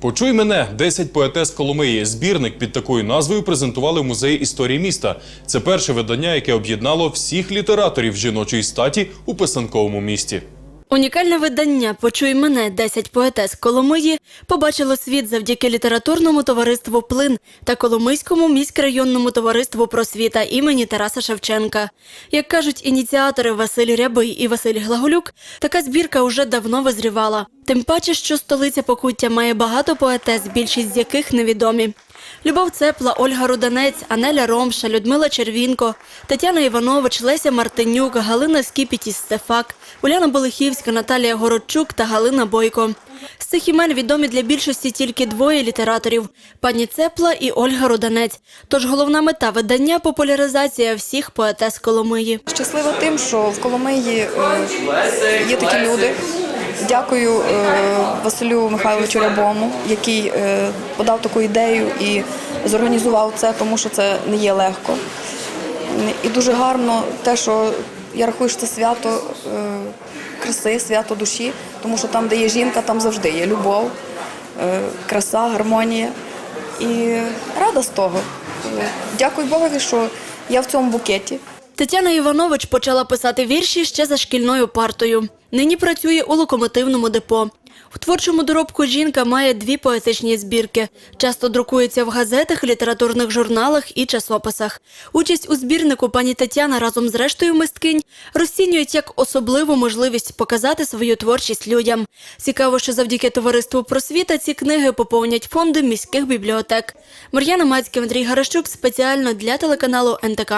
Почуй мене 10 поетес Коломиї. Збірник під такою назвою презентували в музеї історії міста. Це перше видання, яке об'єднало всіх літераторів жіночої статі у писанковому місті. Унікальне видання Почуй мене 10 поетес Коломиї побачило світ завдяки літературному товариству Плин та Коломийському міськрайонному товариству просвіта імені Тараса Шевченка. Як кажуть ініціатори Василь Рябий і Василь Глаголюк, така збірка уже давно визрівала. Тим паче, що столиця Покуття має багато поетес, більшість з яких невідомі. Любов Цепла, Ольга Руданець, Анеля Ромша, Людмила Червінко, Тетяна Іванович, Леся Мартинюк, Галина Скіпіті Стефак, Уляна Болихівська, Наталія Городчук та Галина Бойко. З цих імен відомі для більшості тільки двоє літераторів пані Цепла і Ольга Руданець. Тож головна мета видання популяризація всіх поетес Коломиї. Щаслива тим, що в Коломиї е, є такі люди. Дякую е, Василю Михайловичу Рябому, який е, подав таку ідею і зорганізував це, тому що це не є легко. І дуже гарно те, що я рахую, що це свято е, краси, свято душі, тому що там, де є жінка, там завжди є любов, краса, гармонія. І рада з того. Дякую Богові, що я в цьому букеті. Тетяна Іванович почала писати вірші ще за шкільною партою. Нині працює у локомотивному депо. В творчому доробку жінка має дві поетичні збірки. Часто друкується в газетах, літературних журналах і часописах. Участь у збірнику пані Тетяна разом з рештою мисткинь розцінюють як особливу можливість показати свою творчість людям. Цікаво, що завдяки товариству просвіта ці книги поповнять фонди міських бібліотек. Мар'яна Мацький, Андрій Гарашчук спеціально для телеканалу НТК.